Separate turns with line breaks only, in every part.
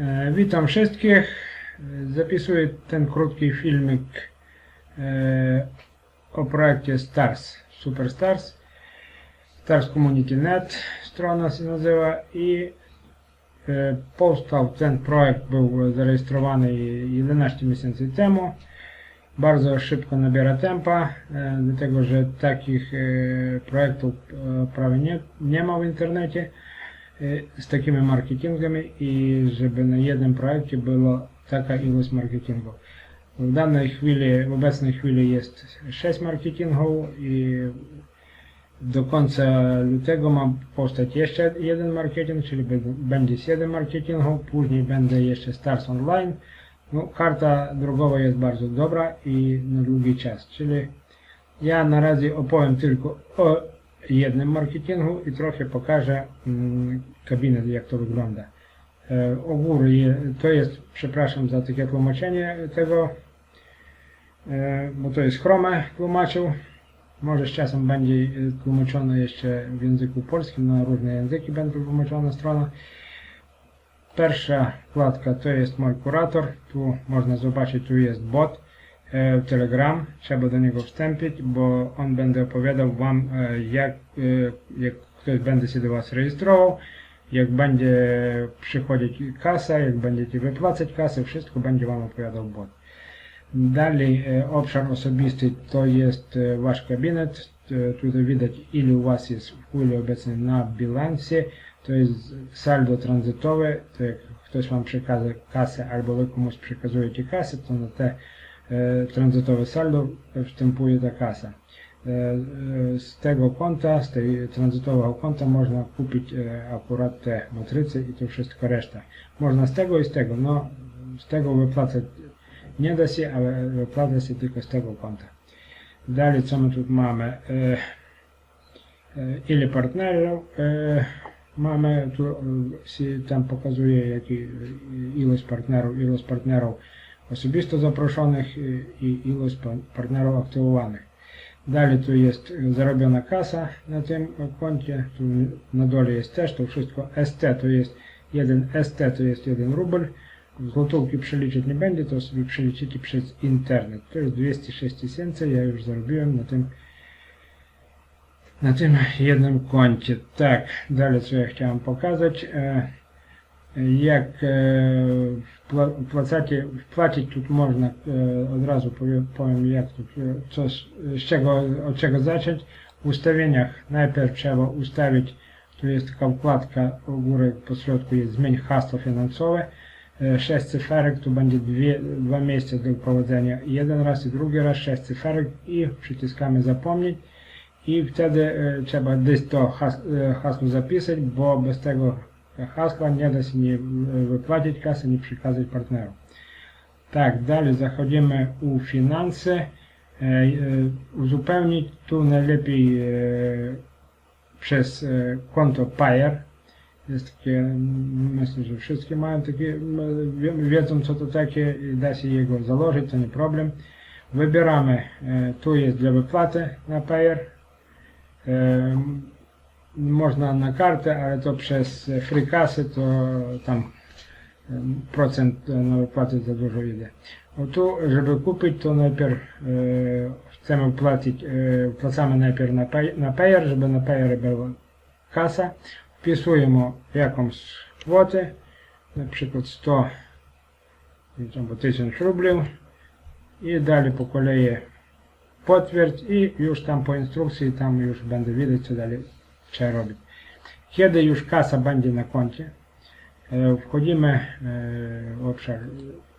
E, Witam wszystkich. Zapisuję ten krótki filmik e, o projekcie STARS, Superstars. Stars Community.net strona się nazywa i e, powstał ten projekt, był zarejestrowany 11 miesięcy temu. Bardzo szybko nabiera tempa, dlatego że takich projektów prawie nie, nie ma w internecie z takimi marketingami i żeby na jednym projekcie było taka ilość marketingu. W danej chwili, w obecnej chwili jest 6 marketingów i do końca lutego ma powstać jeszcze jeden marketing, czyli będzie 7 marketingów, później będzie jeszcze Stars Online. No, karta drogowa jest bardzo dobra i na długi czas, czyli ja na razie opowiem tylko o jednym marketingu i trochę pokażę mm, kabinet, jak to wygląda. E, u góry to jest, przepraszam za takie tłumaczenie tego, e, bo to jest Chrome tłumaczył. Może z czasem będzie e, tłumaczone jeszcze w języku polskim, na różne języki będzie tłumaczona strona. Pierwsza wkładka to jest mój kurator. Tu można zobaczyć, tu jest bot Telegram. Trzeba do niego wstąpić, bo on będzie opowiadał Wam, e, jak, e, jak ktoś będzie się do Was rejestrował, jak będzie przychodzić kasa, jak będziecie wypłacać kasę, wszystko będzie Wam opowiadał bot. Dalej e, obszar osobisty to jest e, Wasz gabinet. E, Tutaj widać ile u Was jest w chwili obecnej na bilansie. To jest saldo tranzytowe, to jak ktoś Wam przekaże kasę albo Wy komuś przekazujecie kasę, to na te e, tranzytowe saldo wstępuje ta kasa. E, e, z tego konta, z tej tranzytowego konta można kupić e, akurat te matryce i to wszystko reszta. Można z tego i z tego, no z tego wypłacać nie da się, ale wypłaca się tylko z tego konta. Dalej co my tu mamy? E, e, ile partnerów e, mamy, tu e, się tam pokazuje jaki, e, ilość partnerów, ilość partnerów osobisto zaproszonych e, i ilość pa- partnerów aktywowanych. Dalej tu jest zarobiona kasa na tym koncie, tu na dole jest też to wszystko ST to jest 1 ST to jest 1 rubel, złotówki przeliczyć nie będzie, to sobie przeliczycie przez internet. To jest 206 tysięcy, ja już zarobiłem na tym na tym jednym koncie. Tak, dalej co ja chciałem pokazać. E, jak e, wpła- wpłacacie, wpłacić tu można, e, od razu powiem, powiem jak to, e, co, z z czego, od czego zacząć. W ustawieniach najpierw trzeba ustawić, tu jest taka wkładka u góry po środku jest zmień hasło finansowe. E, Sześć cyferek, tu będzie dwie, dwa miejsca do prowadzenia. Jeden raz i drugi raz sześć cyferek i przyciskamy zapomnieć i wtedy e, trzeba gdzieś to has, e, hasło zapisać, bo bez tego hasła nie da się nie e, wypłacić kasy, nie przekazać partnerom. Tak, dalej zachodzimy u finanse. E, e, uzupełnić tu najlepiej e, przez e, konto Payer. Jest takie, mm, myślę, że wszystkie mają takie, wie- wiedzą co to takie, da się jego założyć, to nie problem. Wybieramy, e, tu jest dla wypłaty na Payer. E, można na kartę, ale to przez free kasy to tam em, procent na wypłaty za dużo idzie. O tu, żeby kupić, to najpierw e, chcemy płacić, e, wpłacamy najpierw na, pay, na Payer, żeby na Payer była kasa. Wpisujemy jakąś kwotę, na przykład 100 albo 1000 rubli i dalej po kolei potwierdź i już tam po instrukcji tam już będę wiedzieć co dalej trzeba robić. Kiedy już kasa będzie na koncie, e, wchodzimy e, w obszar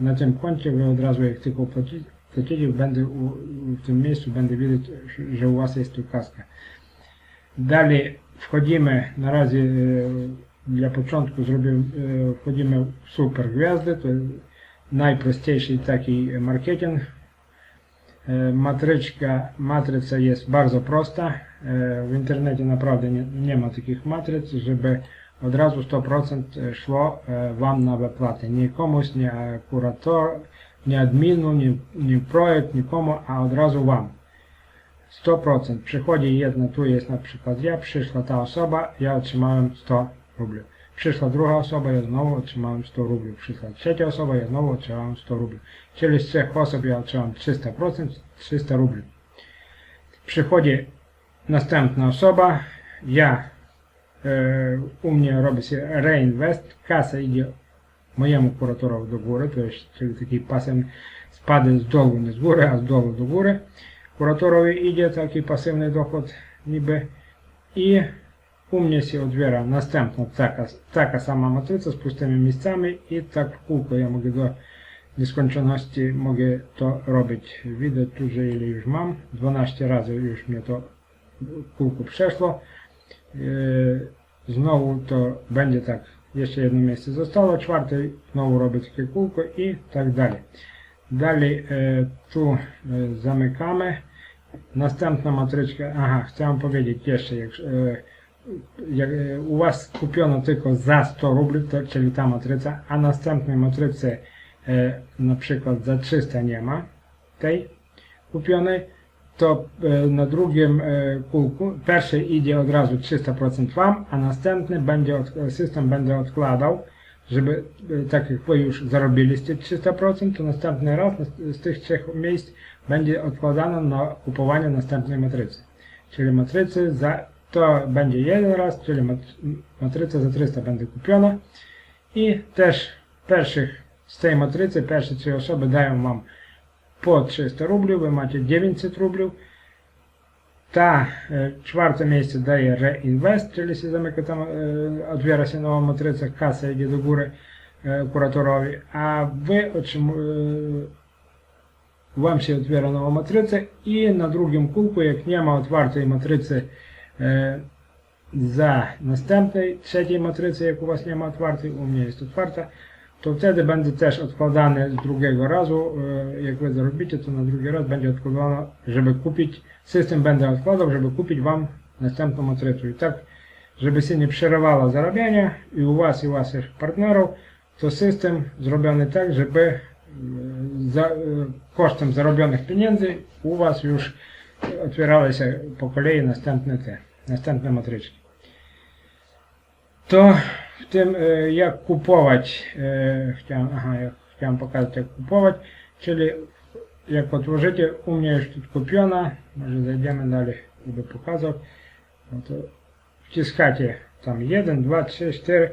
na tym koncie, wy od razu jak tylko płaci- płacicie, będę w tym miejscu będę wiedzieć, że u was jest tu kaska. Dalej wchodzimy, na razie e, dla początku zrobimy, e, wchodzimy w super gwiazdy, to najprościejszy taki marketing. E, Matryczka, matryca jest bardzo prosta. E, W internecie naprawdę nie, nie ma takich matryc, żeby od razu 100% szło e, Wam na wypłatę. Nie komuś, nie kurator, nie adminu, nie, nie projekt, nikomu, a od razu Wam. 100%. Przychodzi jedna, tu jest na przykład ja, przyszła ta osoba, ja otrzymałem 100 rubli. Przyszła druga osoba, ja znowu otrzymałem 100 rubli. Przyszła trzecia osoba, ja znowu otrzymałem 100 rubli. Czyli z trzech osób ja otrzymałem 300%, 300 rubli. Przychodzi następna osoba, ja e, u mnie robi się reinvest, kasa idzie mojemu kuratorowi do góry, to jest czyli taki pasem spadek z dołu, nie z góry, a z dołu do góry. Kuratorowi idzie taki pasywny dochód niby i u mnie się otwiera następna taka, taka sama matryca z pustymi miejscami i tak w kółko ja mogę do nieskończoności mogę to robić. Widać tu, że ile już mam. 12 razy już mnie to kółko przeszło. Yy, Znowu to będzie tak. Jeszcze jedno miejsce zostało, czwarte znowu robię takie kółko i tak dalej. Dalej e, tu e, zamykamy. Następna matryczka, aha, chciałem powiedzieć jeszcze, jak, e, jak u Was kupiono tylko za 100 rubli, to, czyli ta matryca, a następnej matrycy e, na przykład za 300 nie ma, tej kupionej, to e, na drugim e, kółku pierwszy idzie od razu 300% Wam, a następny będzie od, system będzie odkładał, żeby e, tak jak Wy już zarobiliście 300%, to następny raz na- z tych trzech miejsc będzie odkładane na kupowanie następnej matrycy. Czyli matrycy za, to będzie jeden raz, czyli mat, matryca za 300 będzie kupiona i też pierwszych z tej matrycy, pierwsze trzy osoby dają Wam po 300 rubli, wy macie 900 rubli. Ta e, czwarte miejsce daje reinvest, czyli się zamyka tam, e, otwiera się nowa matryca, kasa idzie do góry e, kuratorowi, a wy otrzymu, e, wam się otwiera nowa matryca i e, za następnej, trzeciej matrycy, jak u was nie ma otwartej, u mnie jest otwarta, to wtedy będzie też odkładane z drugiego razu. e, Jak wy zarobicie, to na drugi raz będzie odkładane, żeby kupić, system będzie odkładał, żeby kupić wam następną matrycę. I tak, żeby się nie przerywało zarabiania i u was i u waszych partnerów, to system zrobiony tak, żeby e, za, kosztem zarobionych pieniędzy u was już otwierały się po kolei następne te, następne matryczki. To w tym e, jak kupować, e, chciałem, aha, chciałem pokazać jak kupować, czyli jak otworzycie, u mnie już tu kupiona, może zajdziemy dalej, żeby pokazał, no to wciskacie tam 1, 2, 3, 4,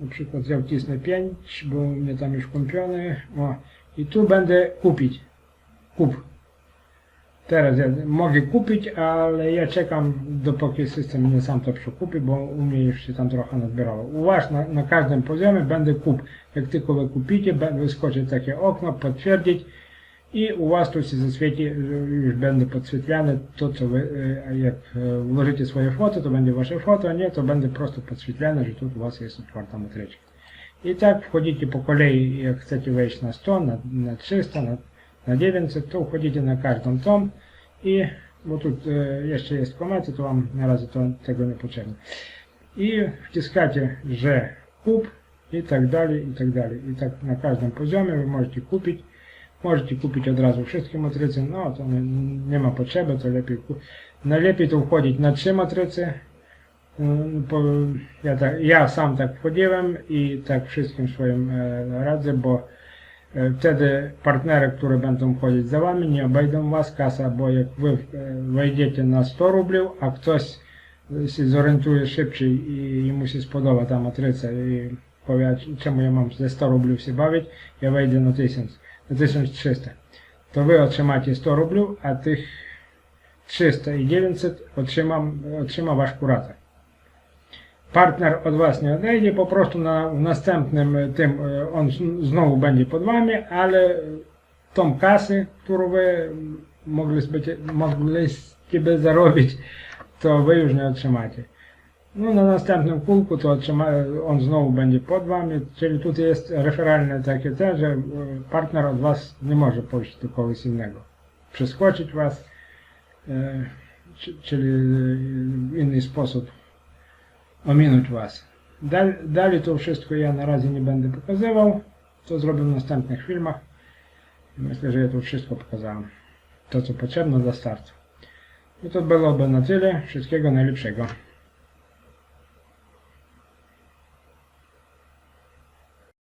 na przykład ja wcisnę 5, bo u mnie tam już kupiony, o, i tu będę kupić, kup. Teraz ja mogę kupić, ale ja czekam dopóki system mnie sam to przekupi, bo u mnie już się tam trochę nazbierało. U Was na, na każdym poziomie będę kup. Jak tylko wy kupicie, wyskoczy takie okno, potwierdzić i u Was tu się zaświeci, już będę podświetlane to, co Wy, e, jak e, włożycie swoje foto, to będzie Wasze foto, a nie, to będzie prosto podświetlane, że tu u Was jest otwarta matryczka. I tak wchodzicie po kolei, jak chcecie wejść na 100, na, na 300, na, na 900, to wchodzicie na każdą tom i, bo tu e, jeszcze jest komaty, to Wam na razie to, tego nie potrzebne. I wciskacie, że kup i tak dalej, i tak dalej. I tak na każdym poziomie Wy możecie kupić. Możecie kupić od razu wszystkie matrycy, no to nie, nie ma potrzeby, to lepiej Najlepiej to wchodzić na trzy matrycy. Mm, ja, tak, ja sam tak wchodziłem i tak wszystkim swoim e, radzę, bo wtedy partnery, które będą wchodzić za wami, nie obejdą was kasa, bo jak wy e, wejdziecie na 100 rubli, a ktoś się zorientuje szybciej i mu się spodoba ta matryca i powie, czemu ja mam ze 100 rubli się bawić, ja wejdę na 1000, na 1300. To wy otrzymacie 100 rubli, a tych 300 i 900 otrzymam, otrzyma wasz kurator. Partner od was nie odejdzie, po prostu na następnym e, tym e, on znowu będzie pod wami, ale tą kasę, którą wy mogliście, mogliście zarobić, to wy już nie otrzymacie. No na następnym kółku to otrzyma, on znowu będzie pod wami, czyli tutaj jest referalne takie te, że e, partner od was nie może pójść do kogoś innego. Przeskoczyć was, czy- czyli w inny sposób ominąć was. Dal, dalej to wszystko ja na razie nie będę pokazywał, to zrobię w następnych filmach. Myślę, że ja to wszystko pokazałem. To co potrzebne dla startu. I to byłoby na tyle. Wszystkiego najlepszego.